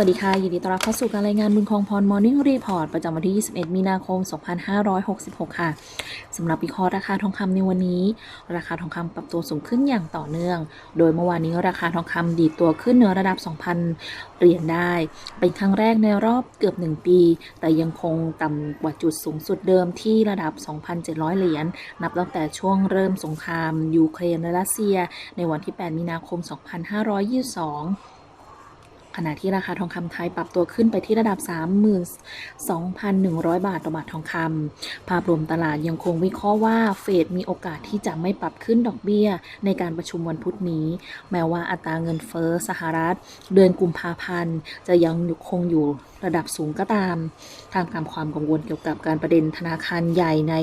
สวัสดีค่ะ ยินดีต้อนรับเข้าสู่การรายงานบุญคองพร Morning Report ประจำวันที่ 21 มีนาคม 2566 ค่ะสำหรับวิเคราะห์ราคาทองคำในวันนี้ ราคาทองคำปรับตัวสูงขึ้นอย่างต่อเนื่อง โดยเมื่อวานนี้ราคาทองคำดีดตัวขึ้นเหนือระดับ 2,000 เหรียญได้ เป็นครั้งแรกในรอบเกือบ 1 ปี แต่ยังคงต่ำกว่าจุดสูงสุดเดิมที่ระดับ 2,700 เหรียญนับตั้งแต่ช่วงเริ่มสงครามยูเครนและรัสเซีย ในวันที่ 8 มีนาคม 2522 ขณะที่ราคาทองคำไทยปรับตัวขึ้นไปที่ระดับ 32,100 บาทต่อบาททองคำภาพรวมตลาดยังคงวิเคราะห์ว่าเฟดมีโอกาสที่จะไม่ปรับขึ้นดอกเบี้ย ในการประชุมวันพุธนี้ แม้ว่าอัตราเงินเฟ้อสหรัฐ เดือนกุมภาพันธ์จะยังคงอยู่ระดับสูงก็ตามทามกางความกังวลเกี่ยวกับการประเด็นธนาคารใหญ่ใน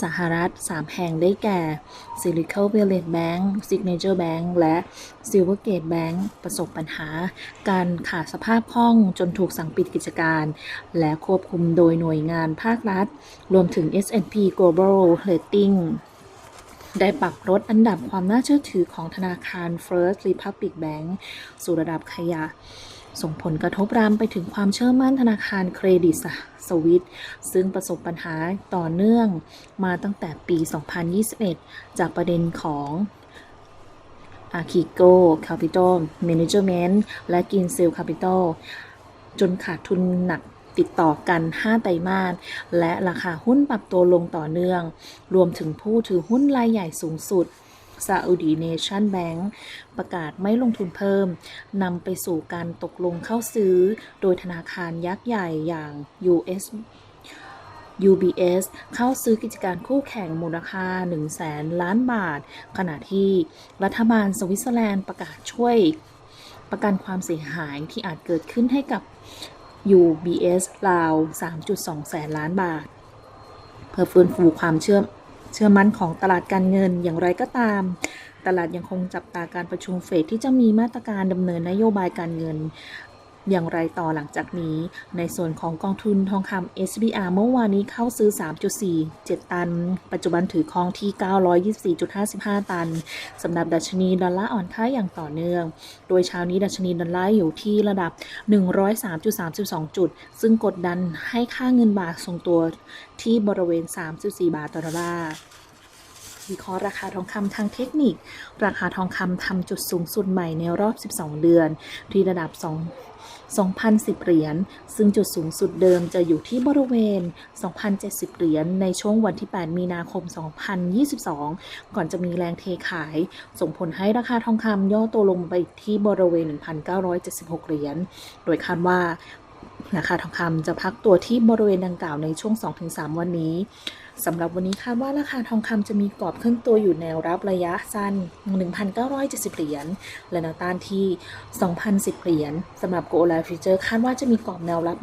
สหรัฐ 3 แห่งได้แก่ Silicon Valley Bank Signature Bank และ Silvergate Bank ประสบปัญหา การขาดสภาพคล่องจนถูกสั่งปิดกิจการ และควบคุมโดยหน่วยงานภาครัฐ รวมถึง S&P Global Rating ได้ปรับลดอันดับความน่าเชื่อถือของธนาคาร First Republic Bank สู่ระดับขยะ ส่งผลกระทบรามไปถึงความเชื่อมั่นธนาคารเครดิตสวิตซึ่งประสบปัญหาต่อเนื่องมาตั้งแต่ปี 2021 จากประเด็นของ a r c h i g o Capital Management และ g i n s e l Capital จนขาดทุนหนัก ติดต่อกัน 5 ไตรมาส และราคาหุ้นปรับตัวลงต่อเนื่อง รวมถึงผู้ถือหุ้นรายใหญ่สูงสุดซาอุดีเนชั่นแบงก์ประกาศไม่ลงทุนเพิ่ม นำไปสู่การตกลงเข้าซื้อ โดยธนาคารยักษ์ใหญ่อย่าง US UBS เข้าซื้อกิจการคู่แข่งมูลค่า 1 0 0 0 0แสนล้านบาท ขณะที่รัฐบาลสวิตเซอร์แลนด์ประกาศช่วยประกันความเสียหายที่อาจเกิดขึ้นให้กับ UBS ราว 3.2 แสนล้านบาท เพื่อฟื้นฟูความเชื่อเชื่อมั่นของตลาดการเงินอย่างไรก็ตาม ตลาดยังคงจับตาการประชุมเฟดที่จะมีมาตรการดำเนินนโยบายการเงิน อย่างไรต่อหลังจากนี้ ในส่วนของกองทุนทองคำ SBR เมื่อวานนี้เข้าซื้อ 3.47 ตัน ปัจจุบันถือครองที่ 924.55 ตันสำหรับดัชนีดอลลาร์อ่อนค่าอย่างต่อเนื่อง โดยเช้านี้ดัชนีดอลลาร์อยู่ที่ระดับ 103.32 จุด ซึ่งกดดันให้ค่าเงินบาททรงตัวที่บริเวณ 3.4 บาทต่อดอลลาร์วิเคราะห์ราคาทองคำทางเทคนิค ราคาทองคำทำจุดสูงสุดใหม่ในรอบ 12 เดือน ที่ระดับ 2 2,010 เหรียญ ซึ่งจุดสูงสุดเดิมจะอยู่ที่บริเวณ 2,070 เหรียญในช่วงวันที่ 8 มีนาคม 2022 ก่อนจะมีแรงเทขาย ส่งผลให้ราคาทองคำย่อตัวลงไปที่บริเวณ 1,976 เหรียญ โดยคาดว่า ราคาทองคำจะพักตัวที่บริเวณดังกล่าวในช่วง 2-3 วันนี้สำหรับวันนี้คาดว่าราคาทองคำจะมีกรอบขึ้นตัวอยู่แนวรับระยะสั้น 1,970 เหรียญ และแนวต้านที่ 2,010 เหรียญสำหรับโกลด์ไลฟ์ฟิวเจอร์คาดว่าจะมีกรอบแนวรับ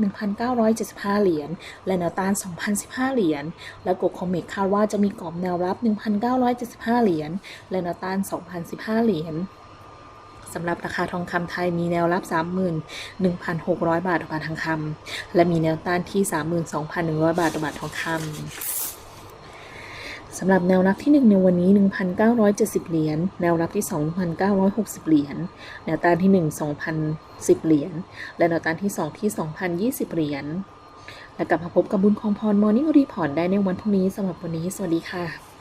1,975 เหรียญ และแนวต้าน 2,015 เหรียญ และโกลคอมเมกคาดว่าจะมีกรอบแนวรับ 1,975 เหรียญ และแนวต้าน 2,015 เหรียญ สำหรับราคาทองคำไทยมีแนวรับ 31,600 บาทต่อบาททองคำและมีแนวต้านที่ 32,100 บาทต่อบาททองคำสำหรับแนวรับที่ 1 ในวันนี้ 1,970 เหรียญ แนวรับที่2 1,960 เหรียญ แนวต้านที่ 1 2,010 เหรียญ และแนวต้านที่ 2 ที่ 2,020 เหรียญ และกลับมาพบกับบุญคองพรมอร์นิ่งรีพอร์ตได้ในวันพรุ่งนี้สำหรับวันนี้ สวัสดีค่ะ